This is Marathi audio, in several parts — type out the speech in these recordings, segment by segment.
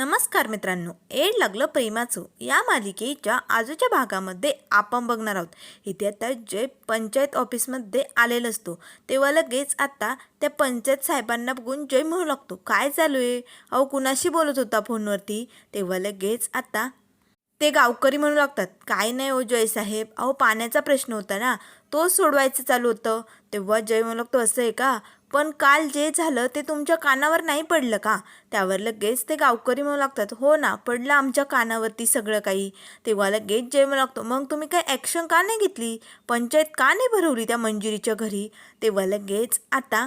नमस्कार मित्रांनो एड लागलं प्रेमाचं. या मालिकेच्या आजूच्या भागामध्ये आपण बघणार आहोत. इथे आता जय पंचायत ऑफिसमध्ये आलेला असतो तेव्हा लगेच आता त्या पंचायत साहेबांना बघून जय म्हणू लागतो. काय चालू आहे? अहो कुणाशी बोलत होता फोनवरती? तेव्हा लगेच आता ते गावकरी म्हणू लागतात काय नाही हो जय साहेब अहो पाण्याचा प्रश्न होता ना तो सोडवायचं चालू होतं. तेव्हा जय म्हणू लागतो असं आहे का? पण काल जे झालं ते तुमच्या कानावर नाही पडलं का? त्यावर लगेच ते गावकरी म्हणू लागतात हो ना पडलं आमच्या कानावरती सगळं काही. तेव्हा लगेच जे म्हणू लागतो मग तुम्ही काय ॲक्शन का नाही घेतली? पंचायत का नाही भरवली त्या मंजुरीच्या घरी? तेव्हा लगेच आता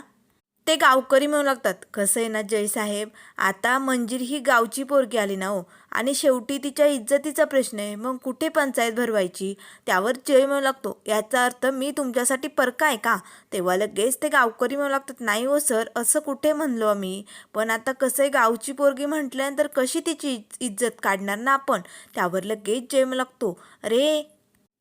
ते गावकरी म्हणू लागतात कसं आहे ना जयसाहेब? आता मंजिर ही गावची पोरगी आली ना हो. आणि शेवटी तिच्या इज्जतीचा प्रश्न आहे. मग कुठे पंचायत भरवायची? त्यावर जय म्हणू लागतो. याचा अर्थ मी तुमच्यासाठी परका आहे का? तेव्हा लगेच ते गावकरी म्हणू लागतात नाही हो सर असं कुठे म्हणलो आम्ही? पण आता कसं आहे गावची पोरगी म्हटल्यानंतर कशी तिची इज्जत काढणार ना आपण? त्यावर लगेच जय म्हणू लागतो अरे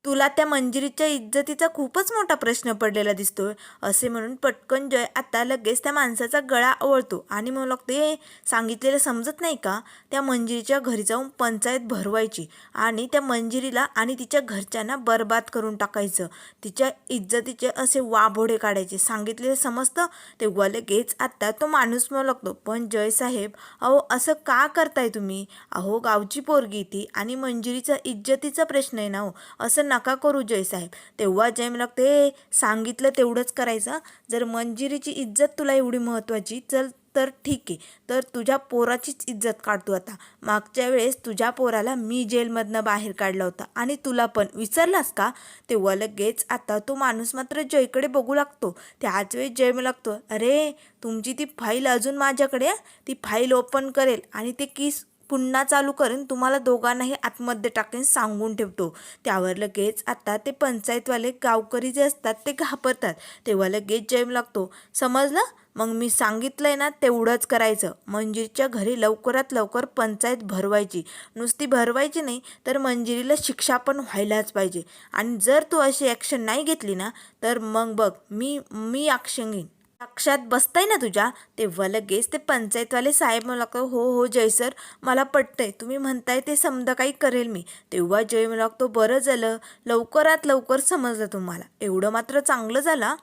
तुला त्या मंजिरीच्या इज्जतीचा खूपच मोठा प्रश्न पडलेला दिसतोय. असे म्हणून पटकन जय आता लगेच त्या माणसाचा गळा आवळतो. आणि म्हणू लागतो हे सांगितलेलं समजत नाही का? त्या मंजिरीच्या घरी जाऊन पंचायत भरवायची आणि त्या मंजिरीला आणि तिच्या घरच्यांना बर्बाद करून टाकायचं. तिच्या इज्जतीचे असे वाभोडे काढायचे. सांगितलेलं समजतं? तेव्हा लगेच आत्ता तो माणूस म्हणू लागतो पण जय साहेब अहो असं का करताय तुम्ही? अहो गावची पोरगी ती आणि मंजिरीचा इज्जतीचा प्रश्न आहे ना हो. असं नका करू जयसाहेब. तेव्हा जय मला ते सांगितलं तेवढंच करायचं. जर मंजिरीची इज्जत तुला एवढी महत्त्वाची चल तर ठीक आहे. तर तुझ्या पोराचीच इज्जत काढतो आता. मागच्या वेळेस तुझ्या पोराला मी जेलमधनं बाहेर काढला होता. आणि तुला पण. विसरलास का? तेव्हा लगेच आता तो माणूस मात्र जयकडे बघू लागतो. त्याच वेळेस जय मला लागतो अरे तुमची ती फाईल अजून माझ्याकडे ती फाईल ओपन करेल आणि ते किस पुन्हा चालू करेन तुम्हाला दोघांनाही आतमध्ये टाकेन सांगून ठेवतो. त्यावर लगेच आता ते पंचायतवाले गावकरी जे असतात ते घाबरतात. तेव्हा लगेच जैम लागतो. समजलं? मग मी सांगितलंय ना तेवढंच करायचं. मंजिरीच्या घरी लवकरात लवकर पंचायत भरवायची. नुसती भरवायची नाही तर मंजिरीला शिक्षा पण व्हायलाच पाहिजे. आणि जर तू अशी ॲक्शन नाही घेतली ना तर मग बघ मी मी ॲक्शन घेईन. लक्षात बसताय ना तुझ्या? तेव्हा लगेच ते पंचायतवाले साहेब मला हो हो जय सर मला पटतंय तुम्ही म्हणताय ते समजा काही करेल मी. तेव्हा जय मला लागतो बरं झालं लवकरात लवकर समजलं तुम्हाला. एवढं मात्र चांगलं झालं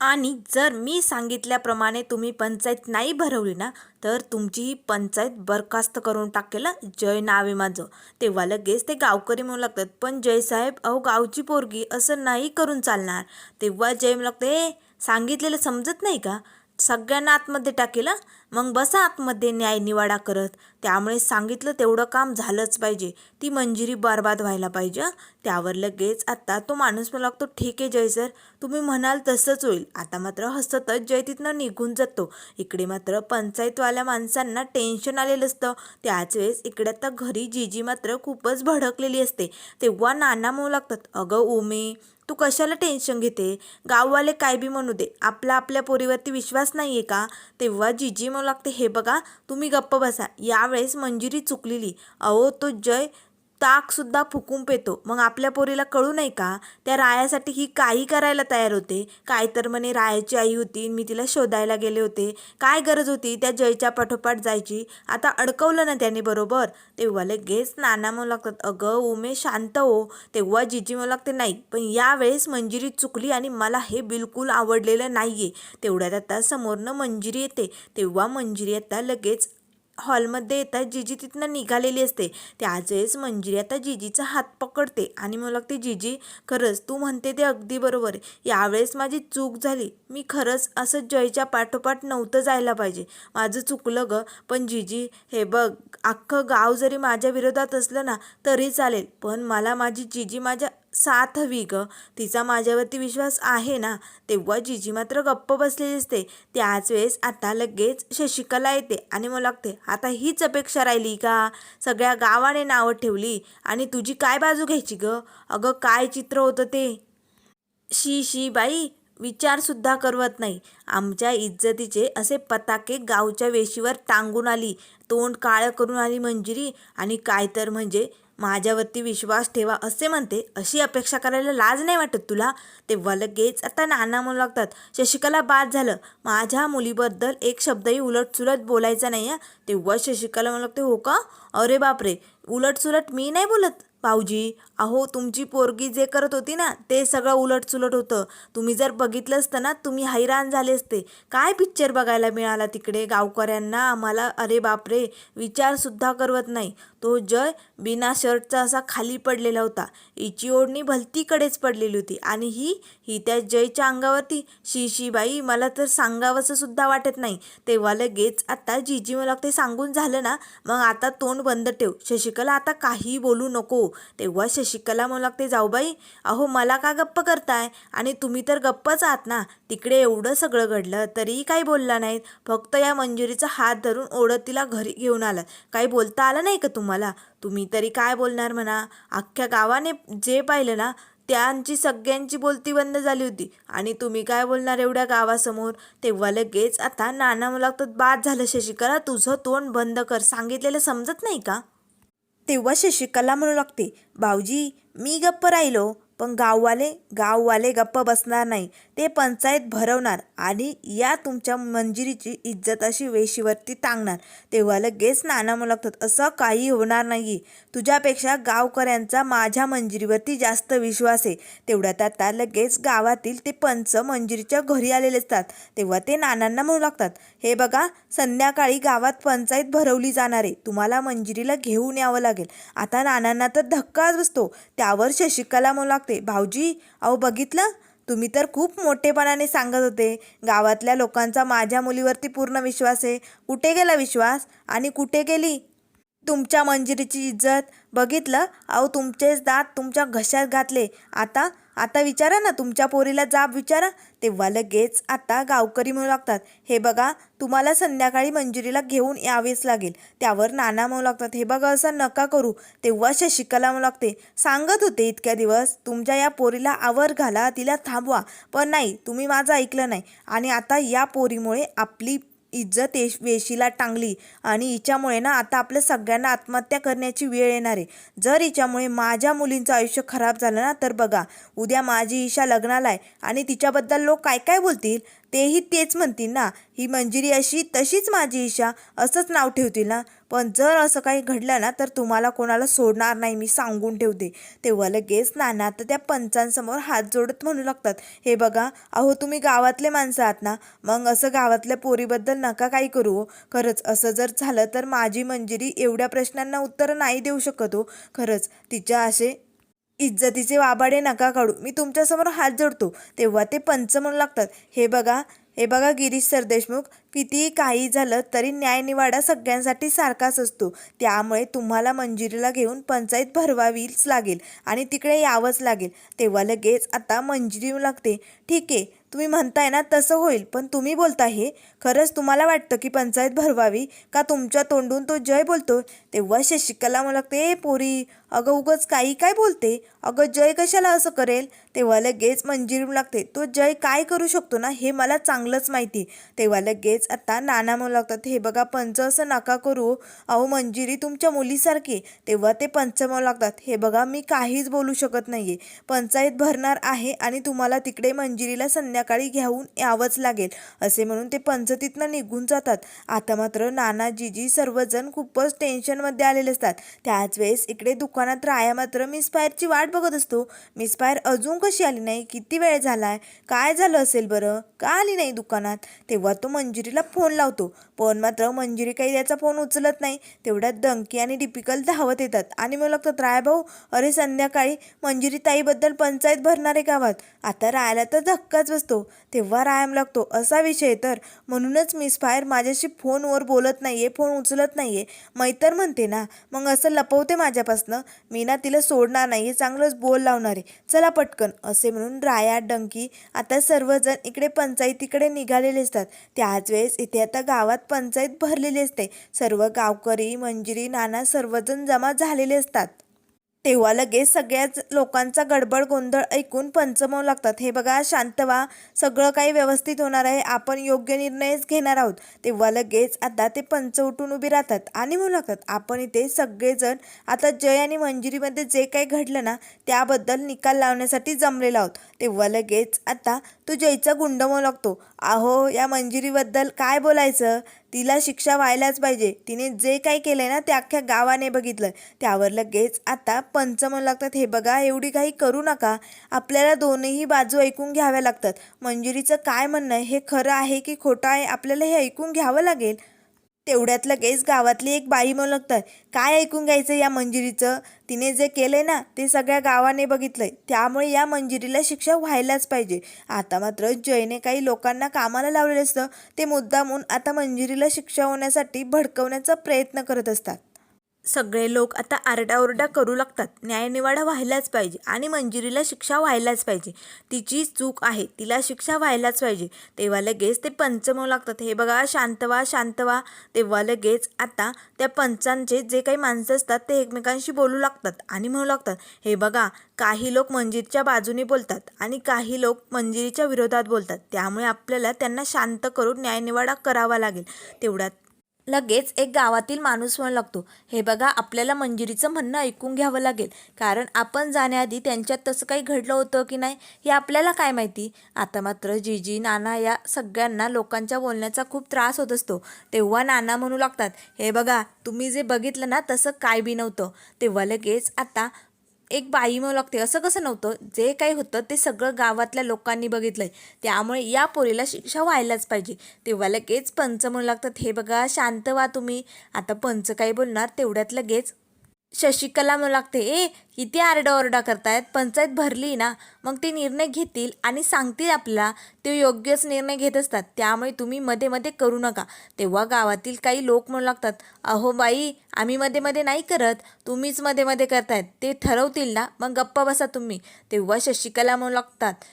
आणि जर मी सांगितल्याप्रमाणे तुम्ही पंचायत नाही भरवली ना तर तुमची ही पंचायत बरखास्त करून टाकेल जय नावे माझं. तेव्हा लगेच ते गावकरी म्हणू लागतात पण जय साहेब अहो गावची पोरगी असं नाही करून चालणार. तेव्हा जय म्हणू लागते सांगितलेलं समजत नाही का? सगळ्यांना आतमध्ये टाकेल मग बसा आतमध्ये न्याय निवाडा करत. त्यामुळे सांगितलं तेवढं काम झालंच पाहिजे. ती मंजिरी बर्बाद व्हायला पाहिजे त्यावर लगेच आत्ता तो माणूस मला लागतो ठीक आहे जय सर तुम्ही म्हणाल तसंच होईल. आता मात्र हसतच जय तिथनं निघून जातो. इकडे मात्र पंचायतवाल्या माणसांना टेन्शन आलेलं असतं. त्याच वेळेस इकडे आता घरी जीजी मात्र खूपच भडकलेली असते. तेव्हा नाना म्हणू लागतात अगं उमे तू कशाला टेन्शन घेते? गाववाले काय बी म्हणू दे. आपला आपल्या पोरीवरती विश्वास नाही आहे का? तेव्हा जिजी म्हणू लागते हे बघा तुम्ही गप्प बसा. यावेळेस मंजिरी चुकलेली. अहो तो जय ताकसुद्धा फुकून पेतो. मग आपल्या पोरीला कळू नाही का? त्या रायासाठी ही काही करायला तयार होते. काय तर म्हणे रायाची आई होती मी तिला शोधायला गेले होते. काय गरज होती? त्या जयच्या पाठोपाठ जायची. आता अडकवलं ना त्याने बरोबर? तेव्हा लगेच नाना म्हणू लागतात अगं उमे शांत हो. तेव्हा जिजी म्हणू लागते नाही पण यावेळेस मंजिरी चुकली आणि मला हे बिलकुल आवडलेलं नाही आहे तेवढ्यात आता समोरनं मंजिरी येते. तेव्हा मंजिरी आता लगेच हॉलमध्ये येतात जिजी तिथनं निघालेली असते. त्याच वेळेस मंजिरी आता जिजीचा हात पकडते आणि मला लागते जिजी खरंच तू म्हणते ते अगदी बरोबर यावेळेस माझी चूक झाली. मी खरंच असं जयच्या पाठोपाठ नव्हतं जायला पाहिजे. माझं चुकलं ग. पण जिजी हे बघ अख्खं गाव जरी माझ्या विरोधात असलं ना तरी चालेल. पण मला माझी जिजी माझ्या साथ हवी ग. तिचा माझ्यावरती विश्वास आहे ना? तेव्हा जिजी मात्र गप्प बसलेली असते. त्याच वेळेस आता लगेच शशिकला येते आणि मला लागते आता हीच अपेक्षा राहिली का? सगळ्या गावाने नावं ठेवली. आणि तुझी काय बाजू घ्यायची ग? अगं काय चित्र होतं ते? शी शी बाई विचारसुद्धा करवत नाही. आमच्या इज्जतीचे असे पताके गावच्या वेशीवर टांगून आली. तोंड काळं करून आली मंजिरी. आणि काय तर म्हणजे माझ्यावरती विश्वास ठेवा असे म्हणते अशी अपेक्षा करायला लाज नाही वाटत तुला? तेव्हा लगेच आता नाना म्हणू लागतात शशिकला बाद झालं. माझ्या मुलीबद्दल एक शब्दही उलटसुलट बोलायचा नाही आहे तेव्हा शशिकला म्हणू लागते हो का? अरे बापरे! उलटसुलट मी नाही बोलत? भाऊजी अहो तुमची पोरगी जे करत होती ना ते सगळं उलटसुलट होतं. तुम्ही जर बघितलं असतं ना तुम्ही हैराण झाले असते. काय पिक्चर बघायला मिळाला तिकडे? गावकऱ्यांना आम्हाला अरे बापरे विचारसुद्धा करवत नाही. तो जय बिना शर्टचा असा खाली पडलेला होता. हिची ओढणी भलतीकडेच पडलेली होती. आणि ही ही त्या जयच्या अंगावरती. शिशीबाई बाई मला तर सांगावंसं सुद्धा वाटत नाही. तेव्हा लगेच आता जीजी मला ते सांगून झालं ना मग आता तोंड बंद ठेव. शशिकला आता काही बोलू नको. तेव्हा शशिकला मला लागते जाऊबाई अहो मला का गप्प करताय? आणि तुम्ही तर गप्पच आहात ना. तिकडे एवढं सगळं घडलं तरीही काही बोलला नाहीत. फक्त या मंजुरीचा हात धरून ओढत तिला घरी घेऊन आलात काही बोलता आलं नाही का तुम्हाला? तुम्ही तरी काय बोलणार म्हणा? अख्ख्या गावाने जे पाहिलं ना त्यांची सगळ्यांची बोलती बंद झाली होती. आणि तुम्ही काय बोलणार एवढ्या गावासमोर? तेव्हा लगेच आता नाना मला लागतं बाद झालं शशिकला तुझं तोंड बंद कर. सांगितलेलं समजत नाही का? तेव्हा शशिकला म्हणू लागते भाऊजी मी गप्प राहिलो. पण गाववाले गाववाले गप्प बसणार नाही. ते पंचायत भरवणार आणि या तुमच्या मंजिरीची इज्जत अशी वेशीवरती टांगणार. तेव्हा लगेच नाना म्हणू लागतात असं काही होणार नाही. तुझ्यापेक्षा गावकऱ्यांचा माझ्या मंजिरीवरती जास्त विश्वास आहे. तेवढ्यात आता लगेच गावातील ते पंच मंजिरीच्या घरी आलेले असतात. तेव्हा ते नानांना म्हणू लागतात हे बघा संध्याकाळी गावात पंचायत भरवली जाणार आहे. तुम्हाला मंजिरीला घेऊन यावं लागेल. आता नानांना तर धक्काच बसतो. त्यावर शशिकला म्हणू लागते भाऊजी अहो बघितलं? तुम्ही तर खूप मोठेपणाने सांगत होते. गावातल्या लोकांचा माझ्या मुलीवरती पूर्ण विश्वास आहे. कुठे गेला विश्वास? आणि कुठे गेली? तुमच्या मंजिरीची इज्जत? बघितलं? अहो तुमचेच दात तुमच्या घशात घातले. आता आता विचारा ना तुमच्या पोरीला जाब विचारा. तेव्हा लगेच आता गावकरी म्हणू लागतात हे बघा तुम्हाला संध्याकाळी मंजुरीला घेऊन यावेच लागेल. त्यावर नाना म्हणू लागतात हे बघा असं नका करू. तेव्हा शशिकला म्हणू लागते सांगत होते इतक्या दिवस तुमच्या या पोरीला आवर घाला तिला थांबवा. पण नाही तुम्ही माझं ऐकलं नाही. आणि आता या पोरीमुळे आपली इज्जत येश वेशीला टांगली आणि हिच्यामुळे ना आता आपल्या सगळ्यांना आत्महत्या करण्याची वेळ येणार आहे. जर हिच्यामुळे माझ्या मुलींचं आयुष्य खराब झालं ना तर बघा उद्या माझी ईशा लग्नाला आहे आणि तिच्याबद्दल लोक काय काय बोलतील? तेही तेच म्हणतील ना. ही मंजिरी अशी तशीच माझी ईशा. असंच नाव ठेवतील ना. पण जर असं काही घडलं ना तर तुम्हाला कोणाला सोडणार नाही. मी सांगून ठेवते. तेव्हा लगेच नाना तर त्या पंचांसमोर हात जोडत म्हणू लागतात. हे बघा अहो तुम्ही गावातले माणसं आहात ना. मग असं गावातल्या पोरीबद्दल नका काही करू हो. खरंच असं जर झालं तर माझी मंजिरी एवढ्या प्रश्नांना उत्तर नाही देऊ शकत हो. खरंच तिच्या असे इज्जतीचे वाबाडे नका काढू. मी तुमच्यासमोर हात जोडतो. तेव्हा ते पंच म्हणू लागतात. हे बघा हे बघा गिरीश सरदेशमुख कितीही काही झालं तरी न्यायनिवाडा सगळ्यांसाठी सारखाच असतो. त्यामुळे तुम्हाला मंजिरीला घेऊन पंचायत भरवावीच लागेल आणि तिकडे यावंच लागेल. तेव्हा लगेच आता मंजिरी येऊ लागते. ठीक आहे तुम्ही म्हणताय ना तसं होईल पण तुम्ही बोलता हे. खरंच तुम्हाला वाटतं की पंचायत भरवावी? का तुमच्या तोंडून तो जय बोलतो तेव्हा शशिकला मला लागते "ए पोरी अगं उगच काही काय बोलते? अगं जय कशाला असं करेल? तेव्हा लगेच मंजिरी लागते. तो जय काय करू शकतो ना हे मला चांगलंच माहिती. तेव्हा लगेच आता नाना म्हणू लागतात हे बघा पंच असं नका करू. अहो मंजिरी तुमच्या मुलीसारखी तेव्हा ते पंच म्हणू लागतात हे बघा मी काहीच बोलू शकत नाहीये. पंचायत भरणार आहे आणि तुम्हाला तिकडे मंजिरीला संध्याकाळी घेऊन यावंच लागेल. असे म्हणून ते पंच तिथनं निघून जातात. आता मात्र नाना जीजी सर्वजण खूपच टेन्शनमध्ये आलेले असतात. त्याच वेळेस इकडे दुकानात राया मात्र मिस फायरची वाट बघत असतो. मिस फायर अजून कशी आली नाही? किती वेळ झाला आहे काय झालं असेल बरं? का आली नाही दुकानात? तेव्हा तो मंजिरीला फोन लावतो. पण मात्र मंजिरी काही त्याचा फोन उचलत नाही. तेवढ्यात डंकी आणि डिपिकल धावत येतात. आणि मग लागतात राय भाऊ अरे संध्याकाळी मंजिरी ताईबद्दल पंचायत भरणारे गावात. आता रायाला तर धक्काच बसतो. तेव्हा रायाम लागतो असा विषय तर. म्हणूनच मिस फायर माझ्याशी फोनवर बोलत नाही आहे फोन उचलत नाही आहे मैतर म्हणते ना मग असं लपवते माझ्यापासनं. मी ना तिला सोडणार नाही हे चांगलंच बोल लावणार. आहे चला पटकन असे म्हणून राया डंकी आता सर्वजण इकडे पंचायतीकडे निघालेले असतात. त्याच वेळेस इथे आता गावात पंचायत भरलेली असते. सर्व गावकरी मंजिरी नाना सर्वजण जमा झालेले असतात. तेव्हा लगेच सगळ्याच लोकांचा गडबड गोंधळ ऐकून पंचमव लागतात. हे बघा शांत व्हा सगळं काही व्यवस्थित होणार आहे. आपण योग्य निर्णयच घेणार आहोत. तेव्हा लगेच आता ते पंच उठून उभी राहतात आणि म्हणू लागतात आपण इथे सगळेजण आता जय आणि मंजिरीमध्ये जे काही घडलं ना त्याबद्दल निकाल लावण्यासाठी जमलेला आहोत. तेव्हा लगेच आता तो जयचा गुंड म्हणू लागतो अहो या मंजिरीबद्दल काय बोलायचं? तिला शिक्षा व्हायलाच पाहिजे. तिने जे काही केलंय ना ते अख्ख्या गावाने बघितलं त्यावर लगेच आता पंच म्हणू लागतात. हे बघा एवढी काही करू नका. आपल्याला दोन्ही बाजू ऐकून घ्याव्या लागतात. मंजुरीचं काय म्हणणं आहे? हे खरं आहे की खोटं आहे? आपल्याला हे ऐकून घ्यावं लागेल. तेवढ्यात लगेच गावातली एक बाई म्हणू काय ऐकून घ्यायचं या मंजिरीचं? तिने जे केलंय ना ते सगळ्या गावाने बघितलंय. त्यामुळे या मंजिरीला शिक्षा व्हायलाच पाहिजे. आता मात्र जयने काही लोकांना कामाला लावलेलं असतं. ते मुद्दामून आता मंजिरीला शिक्षा होण्यासाठी भडकवण्याचा प्रयत्न करत असतात. सगळे लोक आता आरडाओरडा करू लागतात. न्यायनिवाडा व्हायलाच पाहिजे आणि मंजिरीला शिक्षा व्हायलाच पाहिजे. तिची चूक आहे तिला शिक्षा व्हायलाच पाहिजे. तेव्हा लगेच ते पंच म्हणू लागतात. हे बघा शांत व्हा शांत व्हा. तेव्हा लगेच आता त्या पंचांचे जे काही माणसं असतात ते एकमेकांशी बोलू लागतात आणि म्हणू लागतात. हे बघा काही लोक मंजिरीच्या बाजूने बोलतात आणि काही लोक मंजिरीच्या विरोधात बोलतात. त्यामुळे आपल्याला त्यांना शांत करून न्यायनिवाडा करावा लागेल. तेवढ्यात लगेच एक गावातील माणूस म्हणू लागतो हे बघा आपल्याला मंजिरीचं म्हणणं ऐकून घ्यावं लागेल. कारण आपण जाण्याआधी त्यांच्यात तसं काही घडलं होतं की नाही हे आपल्याला काय माहिती? आता मात्र जीजी नाना या सगळ्यांना लोकांच्या बोलण्याचा खूप त्रास होत असतो. तेव्हा नाना म्हणू लागतात हे बघा तुम्ही जे बघितलं ना तसं काय बी नव्हतं. तेव्हा लगेच आता एक बाई म्हणू लागते. असं कसं नव्हतं? जे काही होतं ते सगळं गावातल्या लोकांनी बघितलंय. त्यामुळे या पोरीला शिक्षा व्हायलाच पाहिजे. तेव्हा लगेच पंच म्हणू लागतात. हे बघा शांत व्हा तुम्ही. आता पंच काही बोलणार तेवढ्यात लगेच शशिकला म्हणू लागते ए किती आरडाओरडा करतायत पंचायत भरली ना मग ते निर्णय घेतील आणि सांगतील आपल्याला ते योग्यच निर्णय घेत असतात त्यामुळे तुम्ही मध्ये मध्ये करू नका. तेव्हा गावातील काही लोक म्हणू लागतात अहो बाई आम्ही मध्ये मध्ये नाही करत तुम्हीच मध्ये मध्ये करतायत ते ठरवतील ना मग गप्पा बसा तुम्ही. तेव्हा शशिकला म्हणू लागतात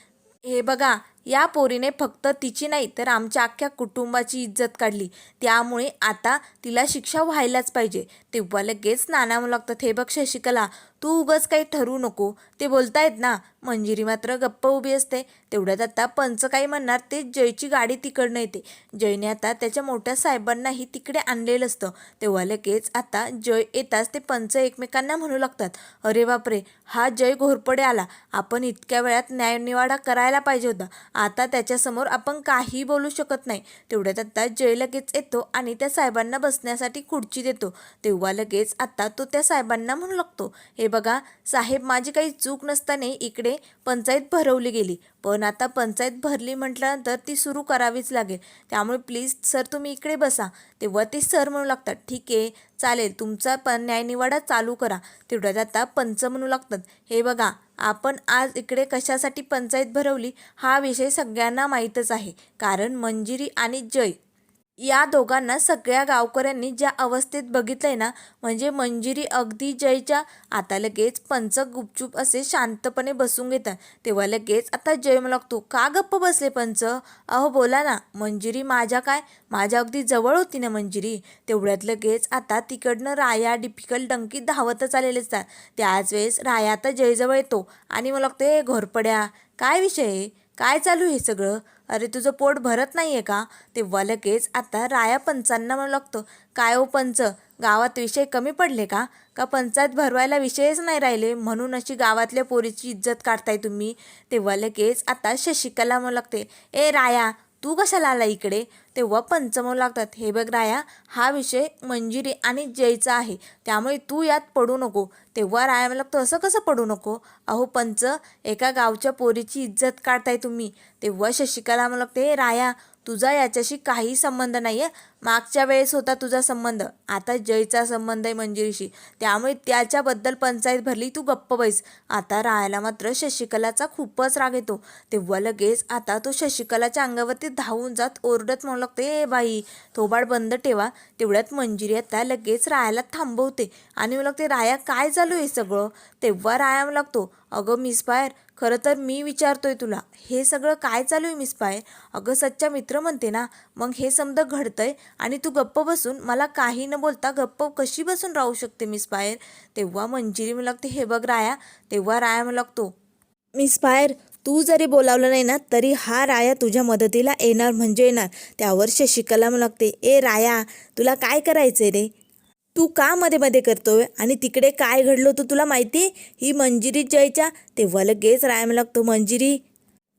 हे बघा या पोरीने फक्त तिची नाही तर आमच्या अख्ख्या कुटुंबाची इज्जत काढली. त्यामुळे आता तिला शिक्षा व्हायलाच पाहिजे. तेव्हा लगेच नाना म्हणू लागतात हे बघ शशिकला तू उगच काही ठरवू नको. ते बोलतायत ना मंजिरी मात्र गप्प उभी असते. तेवढ्यात आता पंच काही म्हणणार ते जयची गाडी तिकडनं येते. जयने आता त्याच्या मोठ्या साहेबांनाही तिकडे आणलेलं असतं. तेव्हा लगेच आता जय येताच ते पंच एकमेकांना म्हणू लागतात. अरे बापरे हा जय घोरपडे आला. आपण इतक्या वेळात न्यायनिवाडा करायला पाहिजे होता. आता त्याच्यासमोर आपण काही बोलू शकत नाही. तेवढ्यात आता जय लगेच येतो आणि त्या साहेबांना बसण्यासाठी खुर्ची देतो. तेव्हा लगेच आता तो त्या साहेबांना म्हणू लागतो. हे बघा साहेब माझी काही चूक नसताना इकडे पंचायत भरवली गेली. पण आता पंचायत भरली म्हटल्यानंतर ती सुरू करावीच लागेल. त्यामुळे प्लीज सर तुम्ही इकडे बसा. तेव्हा ते सर म्हणू लागतात ठीक आहे चालेल तुमचा पण न्यायनिवाडा चालू करा. तेवढ्यात आता पंच म्हणू लागतात हे बघा आपण आज इकडे कशासाठी पंचायत भरवली हा विषय सगळ्यांना माहीतच आहे. कारण मंजिरी आणि जय या दोघांना सगळ्या गावकऱ्यांनी ज्या अवस्थेत बघितलंय ना म्हणजे मंजिरी अगदी जयच्या आता लगेच पंच गुपचूप असे शांतपणे बसून घेतात. तेव्हा लगेच आता जय मला लागतो का गप्प बसले पंच? अहो बोला ना मंजिरी माझ्या काय? माझ्या अगदी जवळ होती ना मंजिरी. तेवढ्यात लगेच आता तिकडनं राया डिफिकल्ट डंकी धावतच आलेले असतात त्याच वेळेस राया आता जयजवळ येतो आणि मला लागतो ए घोरपड्या काय विषय? आहे काय चालू हे सगळं? अरे तुझं पोट भरत नाही आहे का? तेव्हा लगेच आता राया पंचांना म्हणू लागतो. काय हो पंच? गावात विषय कमी पडले का? का पंचायत भरवायला विषयच नाही राहिले? म्हणून अशी गावातल्या पोरीची इज्जत काढताय तुम्ही? तेव्हा लगेच आता शशिकला म्हणू लागते. ए राया तू कशाला आला इकडे? तेव्हा पंच लागतात. हे बघ राया हा विषय मंजिरी आणि जयचा आहे. त्यामुळे तू यात पडू नको. तेव्हा राया मला लागतो असं कसं पडू नको? अहो पंच एका गावच्या पोरीची इज्जत काढताय तुम्ही. तेव्हा शशिकला मला लागते राया तुझा याच्याशी काही संबंध नाही आहे मागच्या वेळेस होता तुझा संबंध. आता जयचा संबंध आहे मंजिरीशी. त्यामुळे त्याच्याबद्दल पंचायत भरली तू गप्प बैस. आता राहायला मात्र शशिकलाचा खूपच राग येतो. तेव्हा लगेच आता तो शशिकलाच्या अंगावरती धावून जात ओरडत म्हणू लागतो ए बाई थोबाड बंद ठेवा. तेवढ्यात मंजिरी आता लगेच रायाला थांबवते. आणि मला लागते राया काय चालू आहे सगळं? तेव्हा राया म्हणू लागतो अगं मिस बाहेर खरं तर मी विचारतोय तुला हे सगळं काय चालू आहे मिस पाय अगं सच्चा मित्र म्हणते ना मग हे समजा घडतंय आणि तू गप्प बसून मला काही न बोलता गप्प कशी बसून राहू शकते मिस पायर तेव्हा मंजिरी मला लागते हे बघ राया. तेव्हा राया मला लागतो मिस पायर तू जरी बोलावलं नाही ना तरी हा राया तुझ्या मदतीला येणार म्हणजे येणार. त्यावर शशिकला मला लागते ए राया तुला काय करायचंय रे? तू का मध्ये मध्ये करतोय? आणि तिकडे काय घडलं होतं तुला माहिती? आहे ही मंजिरी जयच्या तेव्हा लगेच राय मला लागतो मंजिरी.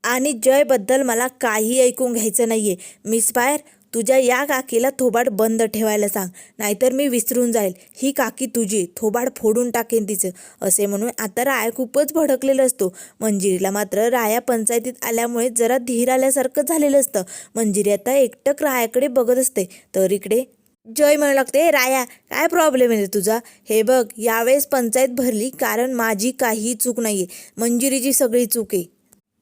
आणि जयबद्दल मला काही ऐकून घ्यायचं नाही आहे मिस पायर तुझ्या या काकीला थोबाड बंद ठेवायला सांग. नाहीतर मी विसरून जाईल. ही काकी तुझी. थोबाड फोडून टाकेन तिचं. असे म्हणून आता राया खूपच भडकलेलं असतो. मंजिरीला मात्र राया पंचायतीत आल्यामुळे जरा धीर आल्यासारखं झालेलं असतं. मंजिरी आता एकटक रायाकडे बघत असते. तर इकडे जय म्हणू लागते. राया काय प्रॉब्लेम आहे तुझा? हे बघ यावेळेस पंचायत भरली कारण माझी काही चूक नाही आहे मंजिरीची सगळी चूक आहे.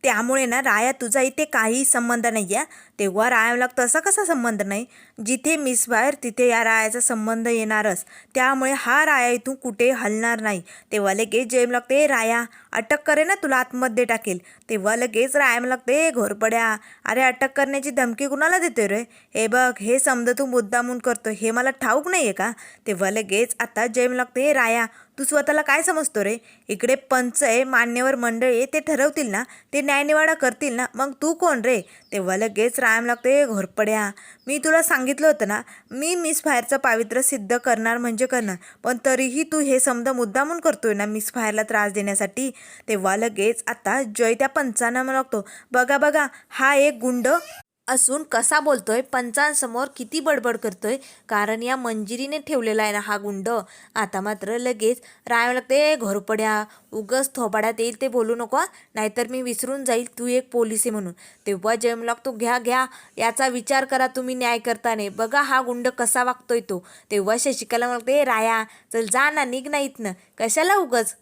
त्यामुळे ना राया तुझा इथे काही संबंध नाही आहे तेव्हा राया तसा कसा संबंध नाही? जिथे मिस बाहेर तिथे या रायाचा संबंध येणारच. त्यामुळे हा राया इथून कुठे हलणार नाही. तेव्हा लगेच जेम लागते राया अटक करे ना तुला आतमध्ये टाकेल. तेव्हा लगेच रायम लागते घोरपड्या अरे अटक करण्याची धमकी कुणाला देते रे? हे बघ हे समजा तू मुद्दामून करतो हे मला ठाऊक नाही आहे का? तेव्हा लगेच आता जेम लागते राया तू स्वतःला काय समजतो रे? इकडे पंच आहे मान्यवर मंडळी आहे ते ठरवतील ना? ते न्यायनिवाडा करतील ना? मग तू कोण रे? तेव्हा लगेच राम लागते. घोरपड्या. मी तुला सांगितलं होतं ना मी मिस फायरचं पावित्र्य सिद्ध करणार म्हणजे करणार. पण तरीही तू हे समजा मुद्दामून करतोय ना मिस फायरला त्रास देण्यासाठी तेव्हा लगेच आता जय त्या पंचांना लागतो. बघा बघा हा एक गुंड असून कसा बोलतोय? पंचांसमोर किती बडबड करतोय? कारण या मंजिरीने ठेवलेला आहे ना हा गुंड. आता मात्र लगेच राय लागते घोरपड्या उगस थोबाड्यात येईल ते बोलू नको नाहीतर मी विसरून जाईल तू एक पोलीस आहे म्हणून. तेव्हा जयम लागतो घ्या घ्या याचा विचार करा तुम्ही न्याय करताने. बघा हा गुंड कसा वागतोय तो. तेव्हा शशिकला म्हणते राया चल जा ना निघ ना इथनं. कशाला उगच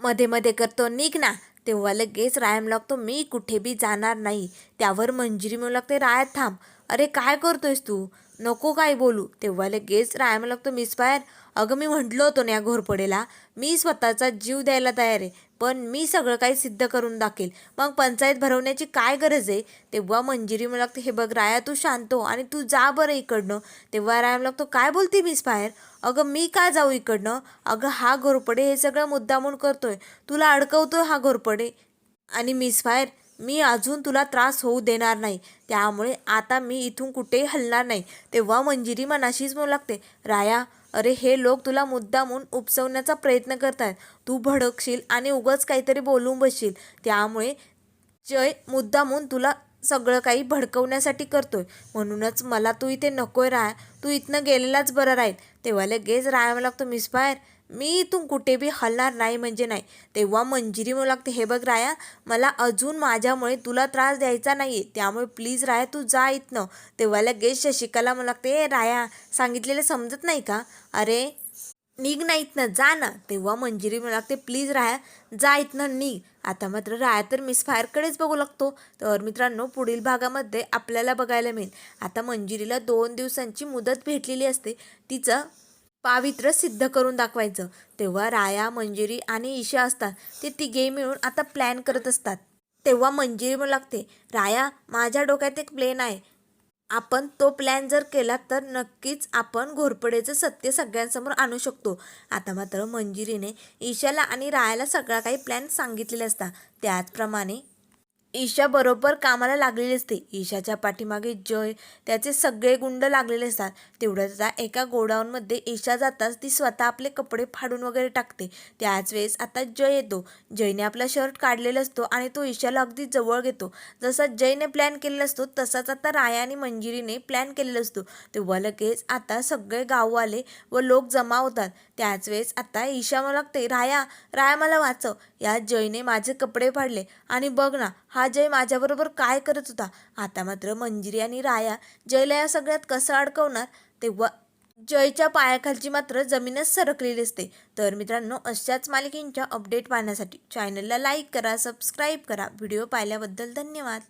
मध्ये मध्ये करतो निघ ना. तेव्हा लगेच रायम लागतो मी कुठे बी जाणार नाही. त्यावर मंजिरी म्हणू लागते. रायात थांब. अरे काय करतोयस तू? नको काय बोलू. तेव्हा लगेच रायम लागतो मिस फायर अगं मी म्हटलं होतो ना या घोरपडेला मी स्वतःचा जीव द्यायला तयार आहे पण मी सगळं काही सिद्ध करून दाखेल. मग पंचायत भरवण्याची काय गरज आहे? तेव्हा मंजिरी मला लागते हे बघ राया तू शांत हो आणि तू जा बरं इकडनं. तेव्हा राया मला लागतो काय बोलते मिस बाहेर अगं मी का जाऊ इकडनं? अगं हा घोरपडे हे सगळं मुद्दामून करतोय. तुला अडकवतोय हा घोरपडे. आणि मिस फायर मी अजून तुला त्रास होऊ देणार नाही. त्यामुळे आता मी इथून कुठेही हलणार नाही. तेव्हा मंजिरी मनाशीच म्हणू लागते राया अरे हे लोक तुला मुद्दामून उपसवण्याचा प्रयत्न करतात तू भडकशील आणि उगाच काहीतरी बोलून बसशील. त्यामुळे जय मुद्दामून तुला सगळं काही भडकवण्यासाठी करतोय. म्हणूनच मला तू इथे नकोय राहा. तू इथनं गेलेलाच बरं राहील. तेव्हा लगेच राहावं लागतो मिसफायर मी इथून कुठे बी हलणार नाही म्हणजे नाही. तेव्हा मंजिरी म्हणू लागते हे बघ राया मला अजून माझ्यामुळे तुला त्रास द्यायचा नाही आहे त्यामुळे प्लीज राया तू जा इथनं. तेव्हा लगेच शशिकला म्हणू लागते "ए, राया सांगितलेलं समजत नाही का? अरे निघ ना इथनं जा ना. तेव्हा मंजिरी म्हणू लागते प्लीज राया जा इथनं निघ. आता मात्र राया तर मिस फायरकडेच बघू लागतो. तर मित्रांनो पुढील भागामध्ये आपल्याला बघायला मिळेल. आता मंजिरीला दोन दिवसांची मुदत भेटलेली असते. तिचं पावित्र्य सिद्ध करून दाखवायचं. तेव्हा राया मंजिरी आणि ईशा असतात. ते तिघे मिळून आता प्लॅन करत असतात. तेव्हा मंजिरी म्हणू लागते राया माझ्या डोक्यात एक प्लेन आहे. आपण तो प्लॅन जर केला तर नक्कीच आपण घोरपडेचं सत्य सगळ्यांसमोर आणू शकतो. आता मात्र मंजिरीने ईशाला आणि रायाला सगळा काही प्लॅन सांगितलेले असतात. त्याचप्रमाणे ईशाबरोबर कामाला लागलेली असते. ईशाच्या पाठीमागे जय त्याचे सगळे गुंड लागलेले असतात. तेवढ्याच एका गोडाऊनमध्ये ईशा जाताच ती स्वतः आपले कपडे फाडून वगैरे टाकते. त्याच वेळेस आता जय येतो. जयने आपला शर्ट काढलेला असतो आणि तो ईशाला अगदी जवळ घेतो. जसा जयने प्लॅन केलेला असतो तसाच आता राया आणि मंजिरीने प्लॅन केलेला असतो. तेव्हा लगेच आता सगळे गाववाले व लोक जमा होतात. त्याच वेळेस आता ईशा मला लागते राया राया मला वाचव. या जयने माझे कपडे फाडले आणि बघ ना हा हा जय माझ्याबरोबर काय करत होता? आता मात्र मंजिरी आणि राया जयला या सगळ्यात कसं अडकवणार? तेव्हा जयच्या पायाखालची मात्र जमीनच सरकलेली असते. तर मित्रांनो अशाच मालिकेंच्या अपडेट पाहण्यासाठी चॅनलला लाईक करा सबस्क्राईब करा. व्हिडिओ पाहिल्याबद्दल धन्यवाद.